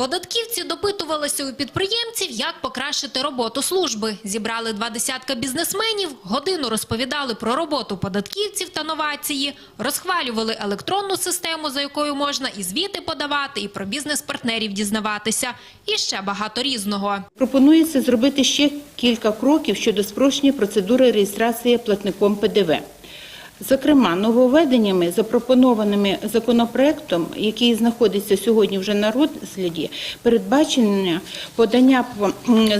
Податківці допитувалися у підприємців, як покращити роботу служби. Зібрали два десятка бізнесменів, годину розповідали про роботу податківців та новації, розхвалювали електронну систему, за якою можна і звіти подавати, і про бізнес-партнерів дізнаватися, і ще багато різного. Пропонується зробити ще кілька кроків щодо спрощення процедури реєстрації платником ПДВ. Зокрема, нововведеннями, запропонованими законопроектом, який знаходиться сьогодні вже на розгляді, передбачення подання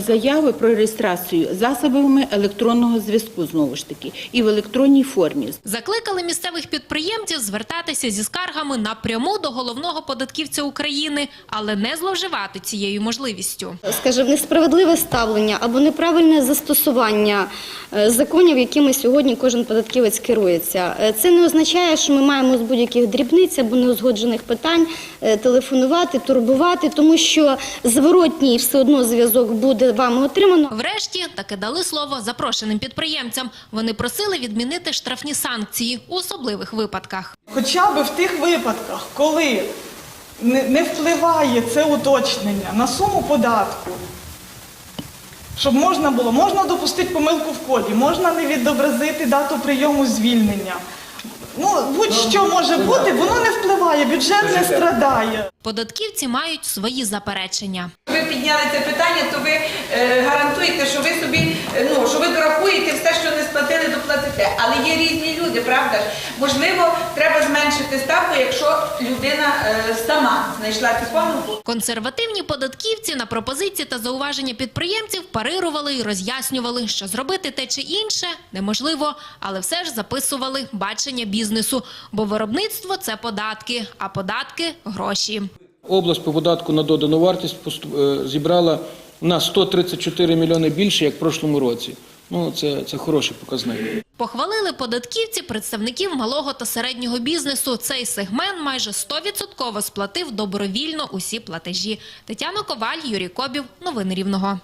заяви про реєстрацію засобами електронного зв'язку знову ж таки і в електронній формі. Закликали місцевих підприємців звертатися зі скаргами напряму до головного податківця України, але не зловживати цією можливістю. скажімо, несправедливе ставлення або неправильне застосування е, законів, якими сьогодні кожен податківець керується. Е, Це не означає, що ми маємо з будь-яких дрібниць або неузгоджених питань е, телефонувати, турбувати, тому що зворотній все одно зв'язок буде вами отримано. Врешті таки дали слово запрошеним підприємцям. Вони просили відмінити штрафні санкції у особливих випадках. Хоча б в тих випадках, коли не впливає це уточнення на суму податку, щоб можна було, можна допустити помилку в коді, можна не відобразити дату прийому звільнення. Ну, будь-що може бути, воно не впливає, бюджет не страдає. Податківці мають свої заперечення. Ви підняли це питання, то ви е, гарантуєте, що ви собі е, ну що ви дорахуєте все, що не доплатите. Але є різні люди, правда ж? Можливо, треба зменшити ставку, якщо людина е, сама знайшла цю помилку. Консервативні податківці на пропозиції та зауваження підприємців парирували і роз'яснювали, що зробити те чи інше неможливо, але все ж записували бачення бізнесу, бо виробництво це податки, а податки гроші. Область по податку на додану вартість е, зібрала на 134 мільйони більше, як в прошлому році. Ну, це, це хороший показник. Похвалили податківці представників малого та середнього бізнесу. Цей сегмент майже 100% сплатив добровільно усі платежі. Тетяна Коваль, Юрій Кобів. Новини Рівного.